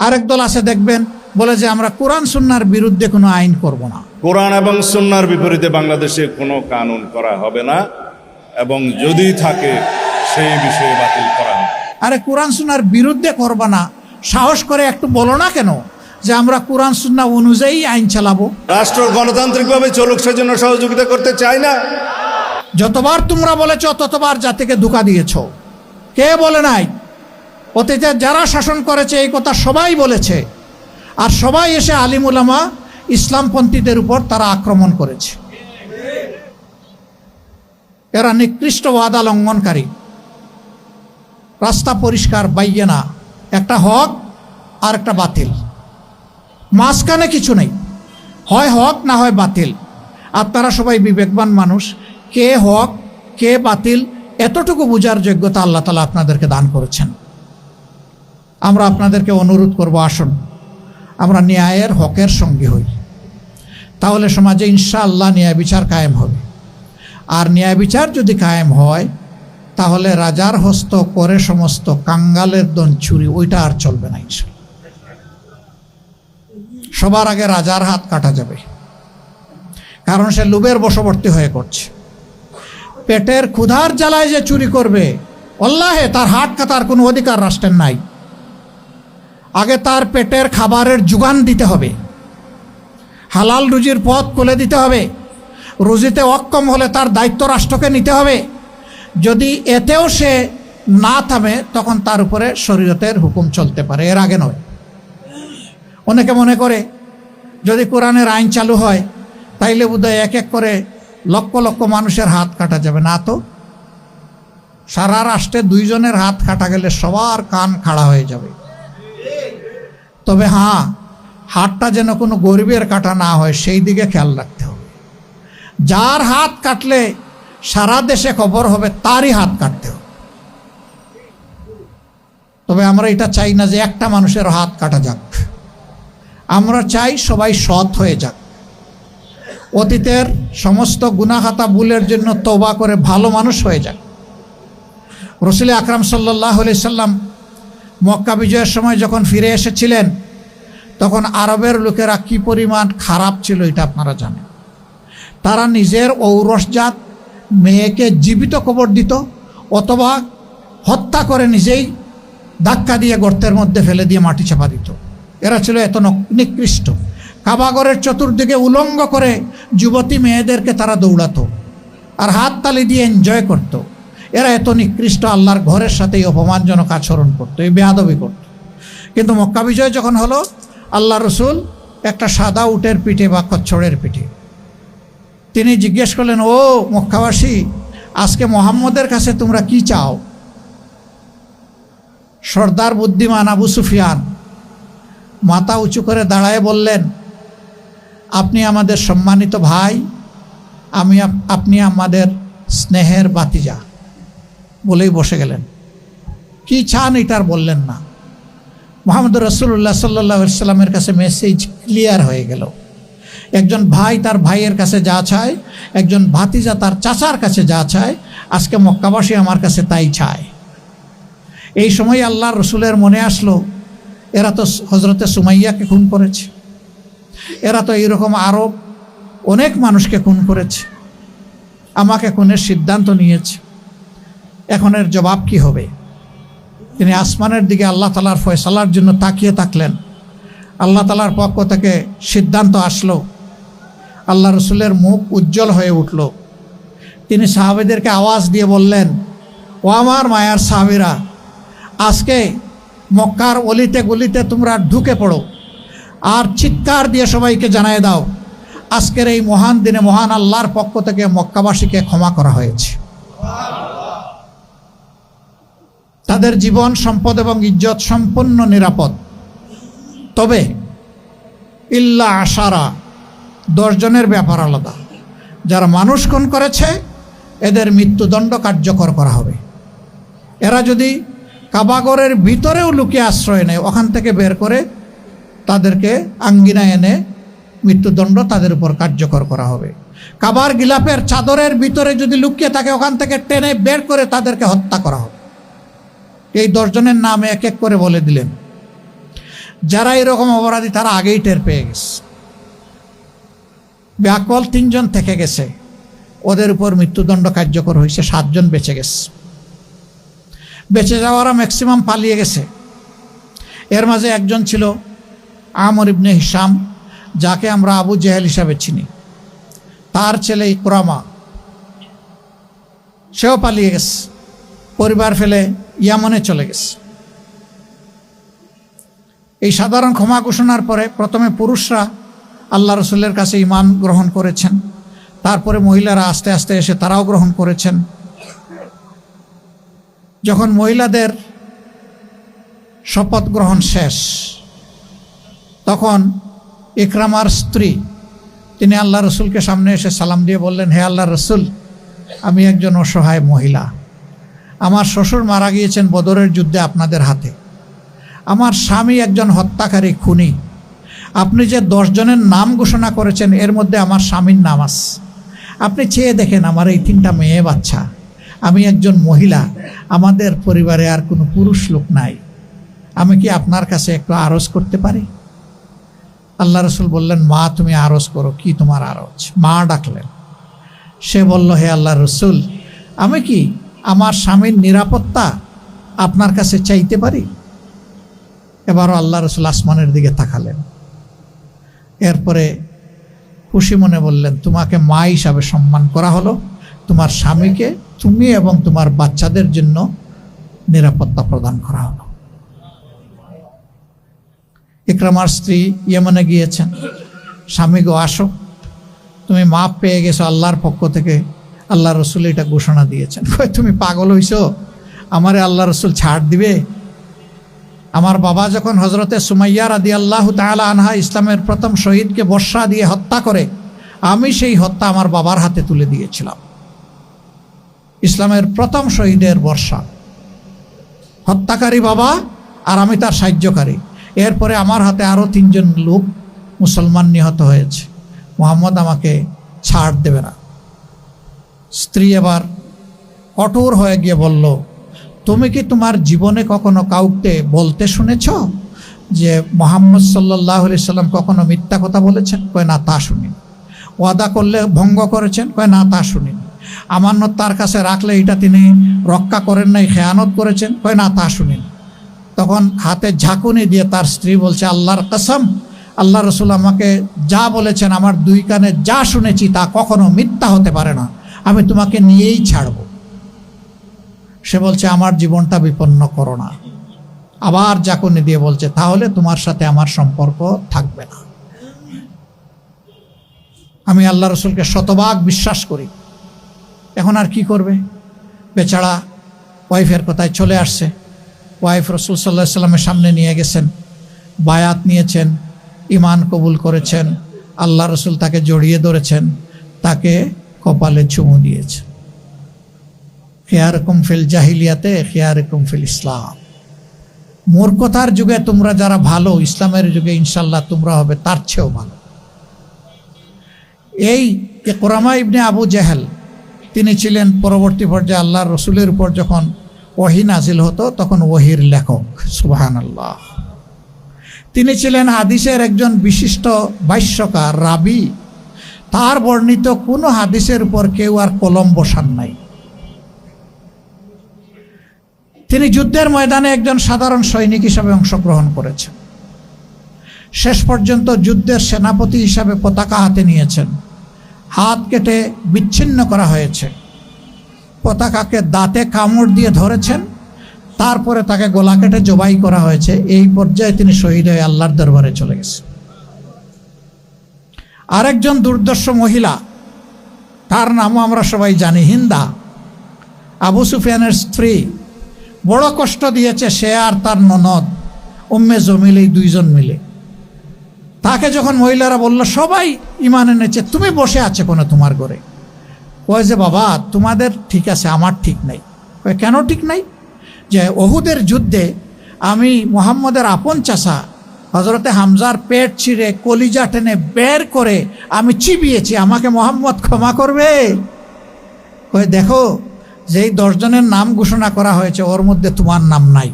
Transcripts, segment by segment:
আরেক দল আছে দেখবেন বলে যে আমরা কোরআন সুন্নার বিরুদ্ধে কোনো আইন করব না। কোরআন এবং সুন্নার বিপরীতে বাংলাদেশে কোনো কানুন করা হবে না এবং যদি থাকে সেই বিষয়ে বাতিল করা হবে। আরে কোরআন সুন্নার বিরুদ্ধে করবা না। সাহস করে একটু বলো না কেন যে আমরা কোরআন সুন্না অনুযায়ী আইন চালাবো? রাষ্ট্র গণতান্ত্রিকভাবে চলুক সেজন্য সহযোগিতা করতে চায় না। যতবার তোমরা বলেছ ততবার জাতিকে ধোকা দিয়েছ। কে বলে নাই? অতীতে যারা শাসন করেছে, এই কথা সবাই বলেছে। আর সবাই এসে আলিমুলামা ইসলামপন্থীদের উপর তারা আক্রমণ করেছে। এরা নিকৃষ্ট ওয়াদা লঙ্ঘনকারী। রাস্তা পরিষ্কার বাইয়ে না। একটা হক আর একটা বাতিল। মাঝখানে কিছু নেই। হয় হক না হয় বাতিল। আপনারা সবাই বিবেকবান মানুষ। কে হক, কে বাতিল, এতটুকু বোঝার যোগ্যতা আল্লাহ তালা আপনাদেরকে দান করেছেন। আমরা আপনাদেরকে অনুরোধ করব, আসুন। আমরা ন্যায়ের হকের সঙ্গী হই। তাহলে সমাজে ইনশাআল্লাহ ন্যায় বিচার কায়েম হবে। আর ন্যায় বিচার যদি কায়েম হয়, তাহলে রাজার হস্ত করে সমস্ত কাঙ্গালের দন ছুরি, ওইটা আর চলবে না ইনশাল্লাহ সবার আগে রাজার হাত কাটা যাবে। কারণ সে লুবের বশবর্তী হয়ে করছে। পেটের ক্ষুধার জ্বালায় যে চুরি করবে, অল্লাহে তার হাত কাটার কোনো অধিকার রাষ্ট্রের নাই। আগে তার পেটের খাবারের যোগান দিতে হবে। হালাল রুজির পথ খুলে দিতে হবে। রুজিতে অক্ষম হলে তার দায়িত্ব রাষ্ট্রকে নিতে হবে। যদি এতেও সে না থামে, তখন তার উপরে শরীয়তের হুকুম চলতে পারে। এর আগে নয়। অনেকে মনে করে, যদি কোরআনের আইন চালু হয়, তাইলে বোধহয় এক এক করে লক্ষ লক্ষ মানুষের হাত কাটা যাবে। না তো। সারা রাষ্ট্রে দুইজনের হাত কাটা গেলে সবার কান খাড়া হয়ে যাবে। তবে হ্যাঁ হাতটা যেন কোনো গরিবের কাটা না হয়, সেই দিকে খেয়াল রাখতে হবে। যার হাত কাটলে সারা দেশে খবর হবে, তারই হাত কাটতে হবে। তবে আমরা এটা চাই না যে একটা মানুষের হাত কাটা যাক। আমরা চাই সবাই সৎ হয়ে যাক। অতীতের সমস্ত গুনাহাতা ভুলের জন্য তবা করে ভালো মানুষ হয়ে যাক। রসুল আকরাম সাল্লাহ সাল্লাম মক্কা বিজয়ের সময় যখন ফিরে এসেছিলেন, তখন আরবের লোকেরা কি পরিমাণ খারাপ ছিল এটা আপনারা জানেন। তারা নিজের ঔরসজাত মেয়েকে জীবিত কবর দিত, অথবা হত্যা করে নিজেই ধাক্কা দিয়ে গর্তের মধ্যে ফেলে দিয়ে মাটি চাপা দিত। এরা ছিল এত নিকৃষ্ট। কাবাগরের চতুর্দিকে উলঙ্গ করে যুবতী মেয়েদেরকে তারা দৌড়াতো আর হাত তালি দিয়ে এনজয় করত। এরা এত নিকৃষ্ট আল্লাহর ঘরের সাথেই অপমানজনক আচরণ করতো, এই বেয়াদবি করত। কিন্তু মক্কা বিজয় যখন হলো, আল্লাহ রসুল একটা সাদা উটের পিঠে বা কচ্ছড়ের পিঠে। তিনি জিজ্ঞেস করলেন, ও মক্কাবাসী, আজকে মোহাম্মদের কাছে তোমরা কি চাও? সর্দার বুদ্ধিমান আবু সুফিয়ান মাথা উঁচু করে দাঁড়ায় বললেন, আপনি আমাদের সম্মানিত ভাই, আমি আপ- আপনি আমাদের স্নেহের বাতিজা বলেই বসে গেলেন। কি চান এটার বললেন না। মোহাম্মদ রসুল্লাহ সাল্লাহ সাল্লামের কাছে মেসেজ ক্লিয়ার হয়ে গেল। একজন ভাই তার ভাইয়ের কাছে যা চায়, একজন ভাতিজা তার চাচার কাছে যা চায়, আজকে মক্কাবাসী আমার কাছে তাই চায়। এই সময় আল্লাহ রসুলের মনে আসলো, এরা তো হজরতে সুমাইয়াকে খুন করেছে। এরা তো এইরকম আরও অনেক মানুষকে খুন করেছে। আমাকে খুনের সিদ্ধান্ত নিয়েছে। এখন এর জবাব কি হবে? তিনি আসমানের দিকে আল্লাহ তালার ফয়সালার জন্য তাকিয়ে থাকলেন। আল্লাহ তালার পক্ষ থেকে সিদ্ধান্ত আসলো। আল্লাহ রসুলের মুখ উজ্জ্বল হয়ে উঠল। তিনি সাহাবেদেরকে আওয়াজ দিয়ে বললেন, ও আমার মায়ার সাহাবিরা, আজকে মক্কার অলিতে গলিতে তোমরা ঢুকে পড়ো। আর চিৎকার দিয়ে সবাইকে জানায় দাও, আজকের এই মহান দিনে মহান আল্লাহর পক্ষ থেকে মক্কাবাসীকে ক্ষমা করা হয়েছে। তাদের জীবন, সম্পদ এবং ইজ্জত সম্পূর্ণ নিরাপদ। তবে ইল্লা আশারা দশজনের ব্যাপার আলাদা। যারা মানুষ খুন করেছে, এদের মৃত্যুদণ্ড কার্যকর করা হবে। এরা যদি কাবাগরের ভিতরেও লুকিয়ে আশ্রয় নেয়, ওখান থেকে বের করে তাদেরকে আঙ্গিনা এনে মৃত্যুদণ্ড তাদের উপর কার্যকর করা হবে। কাবার গিলাপের চাদরের ভিতরে যদি লুকিয়ে থাকে, ওখান থেকে টেনে বের করে তাদেরকে হত্যা করা হবে। এই দশজনের নাম এক এক করে বলে দিলেন। যারা এরকম অপরাধী, তারা আগেই টের পেয়ে গেছে। ব্যাকল তিনজন থেকে গেছে। ওদের উপর মৃত্যুদণ্ড কার্যকর হয়েছে, সাতজন বেঁচে গেছে। বেঁচে যাওয়ারা ম্যাক্সিমাম পালিয়ে গেছে। এর মাঝে একজন ছিল আমর ইবনে হিসাম যাকে আমরা আবু জেহেল হিসাবে চিনি। তার ছেলে ইকরামা, সেও পালিয়ে গেছে। পরিবার ফেলে ইয়ামনে চলে গেছে। এই সাধারণ ক্ষমা ঘোষণার পরে প্রথমে পুরুষরা আল্লাহ রসুলের কাছে ইমান গ্রহণ করেছেন। তারপরে মহিলারা আস্তে আস্তে এসে তারাও গ্রহণ করেছেন। যখন মহিলাদের শপথ গ্রহণ শেষ, তখন ইকরামার স্ত্রী, তিনি আল্লাহ রসুলকে সামনে এসে সালাম দিয়ে বললেন, হে আল্লাহ রসুল, আমি একজন অসহায় মহিলা। আমার শ্বশুর মারা গিয়েছেন বদরের যুদ্ধে আপনাদের হাতে। আমার স্বামী একজন হত্যাকারী খুনি। আপনি যে দশজনের নাম ঘোষণা করেছেন, এর মধ্যে আমার স্বামীর নাম আস। আপনি চেয়ে দেখেন আমার এই তিনটা মেয়ে বাচ্চা। আমি একজন মহিলা, আমাদের পরিবারে আর কোনো পুরুষ লোক নাই। আমি কি আপনার কাছে একটু আরজ করতে পারি? আল্লাহ রসুল বললেন, মা, তুমি আরজ করো, কি তোমার আরজ? মা ডাকলেন। সে বলল, হে আল্লাহ রসুল, আমি কি আমার স্বামীর নিরাপত্তা আপনার কাছে চাইতে পারি? এবারও আল্লাহ রসুল আসমানের দিকে তাকালেন। এরপরে খুশি মনে বললেন, তোমাকে মা হিসাবে সম্মান করা হলো। তোমার স্বামীকে তুমি এবং তোমার বাচ্চাদের জন্য নিরাপত্তা প্রদান করা হলো। ইকরামার স্ত্রী ইয়েমনে গিয়েছেন। স্বামী গো, আসো। তুমি মাপ পেয়ে গেছো আল্লাহর পক্ষ থেকে। আল্লাহ রসুল এটা ঘোষণা দিয়েছেন। তুমি পাগল হইছো? আমারে আল্লাহ রসুল ছাড় দিবে? আমার বাবা যখন হজরতে সুমাইয়া রাদি আল্লাহ তালা আনহা ইসলামের প্রথম শহীদকে বর্ষা দিয়ে হত্যা করে, আমি সেই হত্যা আমার বাবার হাতে তুলে দিয়েছিলাম। ইসলামের প্রথম শহীদের বর্ষা। হত্যাকারী বাবা আর আমি তার সাহায্যকারী। এরপরে আমার হাতে আরও তিনজন লোক মুসলমান নিহত হয়েছে। মোহাম্মদ আমাকে ছাড় দেবে না। স্ত্রী এবার কঠোর হয়ে গিয়ে বলল, তুমি কি তোমার জীবনে কখনো কাউকে বলতে শুনেছ যে মোহাম্মদ সাল্লাহ সাল্লাম কখনো মিথ্যা কথা বলেছেন? কয়, না, তা শুনি ওয়াদা করলে ভঙ্গ করেছেন? কয়, না, তা শুনি আমানত তার কাছে রাখলে এটা তিনি রক্ষা করেন নাই, খেয়ানত করেছেন? কয়, না, তা শুনি তখন হাতে ঝাঁকুনি দিয়ে তার স্ত্রী বলছে, আল্লাহর কসম, আল্লাহ রসুল আমাকে যা বলেছেন, আমার দুই কানে যা শুনেছি তা কখনো মিথ্যা হতে পারে না। আমি তোমাকে নিয়েই ছাড়ব। সে বলছে, আমার জীবনটা বিপন্ন করো না। আবার জাকুনি দিয়ে বলছে, তাহলে তোমার সাথে আমার সম্পর্ক থাকবে না। আমি আল্লাহ রসুলকে শতভাগ বিশ্বাস করি। এখন আর কি করবে? বেচারা ওয়াইফের কথায় চলে আসছে। ওয়াইফ রসুল সাল্লাহ সাল্লামের সামনে নিয়ে গেছেন, বায়াত নিয়েছেন ইমান কবুল করেছেন, আল্লাহ রসুল তাকে জড়িয়ে ধরেছেন, তাকে কপালে চুমু দিয়েছে। খেয়ার কুমফিল জাহিলিয়াতে খেয়ার কুমফিল ইসলাম। মূর্খতার যুগে তোমরা যারা ভালো, ইসলামের যুগে ইনশাল্লাহ তোমরা হবে তার চেয়েও ভালো। এই কোরআমা ইবনে আবু জাহেল, তিনি ছিলেন পরবর্তী পর্যায়ে আল্লাহ রসুলের উপর যখন ওহি নাজিল হতো, তখন ওহির লেখক সুবাহান আল্লাহ তিনি ছিলেন হাদিসের একজন বিশিষ্ট ভাষ্যকার রাবি। তার বর্ণিত কোনো হাদিসের উপর কেউ আর কলম বসান নাই। তিনি যুদ্ধের ময়দানে একজন সাধারণ সৈনিক হিসাবে অংশগ্রহণ করেছেন। শেষ পর্যন্ত যুদ্ধের সেনাপতি হিসাবে পতাকা হাতে নিয়েছেন। হাত কেটে বিচ্ছিন্ন করা হয়েছে। পতাকাকে দাঁতে কামড় দিয়ে ধরেছেন। তারপরে তাকে গোলা কেটে জবাই করা হয়েছে। এই পর্যায়ে তিনি শহীদ হয়ে আল্লাহর দরবারে চলে গেছে আরেকজন দুর্দর্শ মহিলা, তার নামও আমরা সবাই জানি, হিন্দা। আবু সুফিয়ানের স্ত্রী। বড় কষ্ট দিয়েছে সে আর তার ননদ, উম্মে জমিল এই দুইজন মিলে। তাকে যখন মহিলারা বলল, সবাই ইমান এনেছে, তুমি বসে আছে কোনো তোমার ঘরে? কয় যে, বাবা, তোমাদের ঠিক আছে, আমার ঠিক নাই। কেন ঠিক নাই? যে অহুদের যুদ্ধে আমি মোহাম্মদের আপন চাষা হজরতে হামজার পেট ছিঁড়ে, কলিজা টেনে বের করে আমি চিবিয়েছি। আমাকে মোহাম্মদ ক্ষমা করবে। কয়ে, দেখো, যেই দশজনের নাম ঘোষণা করা হয়েছে, ওর মধ্যে তোমার নাম নাই।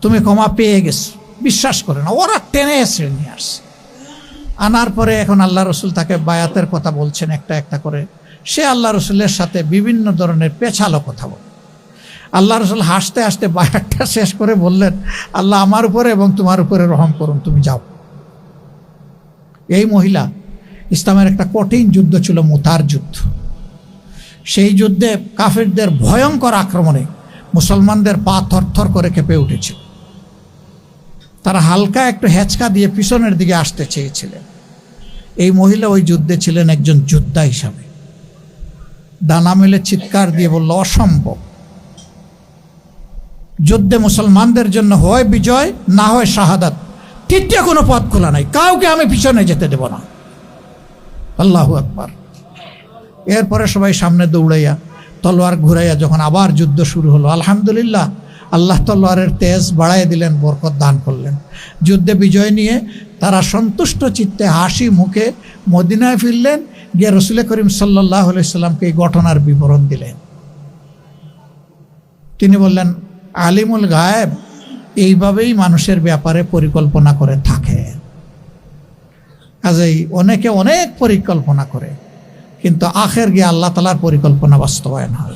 তুমি ক্ষমা পেয়ে গেছো। বিশ্বাস করে না, ওরা টেনে এসে নিয়ে আসছে। আনার পরে এখন আল্লাহ রসুল তাকে বায়াতের কথা বলছেন একটা একটা করে। সে আল্লাহ রসুলের সাথে বিভিন্ন ধরনের পেছালো কথা বলে। আল্লাহ রসুল হাসতে হাসতে বায়াতটা শেষ করে বললেন, আল্লাহ আমার উপরে এবং তোমার উপরে রহম করুন, তুমি যাও। এই মহিলা ইসলামের একটা কঠিন যুদ্ধ ছিল, মুতার যুদ্ধ। সেই যুদ্ধে কাফিরদের ভয়ঙ্কর আক্রমণে মুসলমানদের পা থরথর করে কেঁপে উঠেছিল। তারা হালকা একটু হেঁচকা দিয়ে পিছনের দিকে আসতে চেয়েছিলেন। এই মহিলা ওই যুদ্ধে ছিলেন একজন যোদ্ধা হিসাবে। ডানা মেলে চিৎকার দিয়ে বলল, অসম্ভব। যুদ্ধে মুসলমানদের জন্য হয় বিজয়, না হয় শাহাদাত। তৃতীয় কোনো পথ খোলা নাই। কাউকে আমি পিছনে যেতে দেব না। আল্লাহ আকবার। এরপরে সবাই সামনে দৌড়াইয়া, তলোয়ার ঘুরাইয়া যখন আবার যুদ্ধ শুরু হলো, আলহামদুলিল্লাহ, আল্লাহ তলোয়ারের তেজ বাড়াই দিলেন, বরকত দান করলেন। যুদ্ধে বিজয় নিয়ে তারা সন্তুষ্ট চিত্তে, হাসি মুখে মদিনায় ফিরলেন, গিয়ে রসুল করিম সাল্লাহ সাল্লামকে এই ঘটনার বিবরণ দিলেন। তিনি বললেন আলিমুল গায়েব এইভাবেই মানুষের ব্যাপারে পরিকল্পনা করে থাকে। কাজেই অনেকে অনেক পরিকল্পনা করে, কিন্তু আখের গিয়ে আল্লাহ তালার পরিকল্পনা বাস্তবায়ন হয়।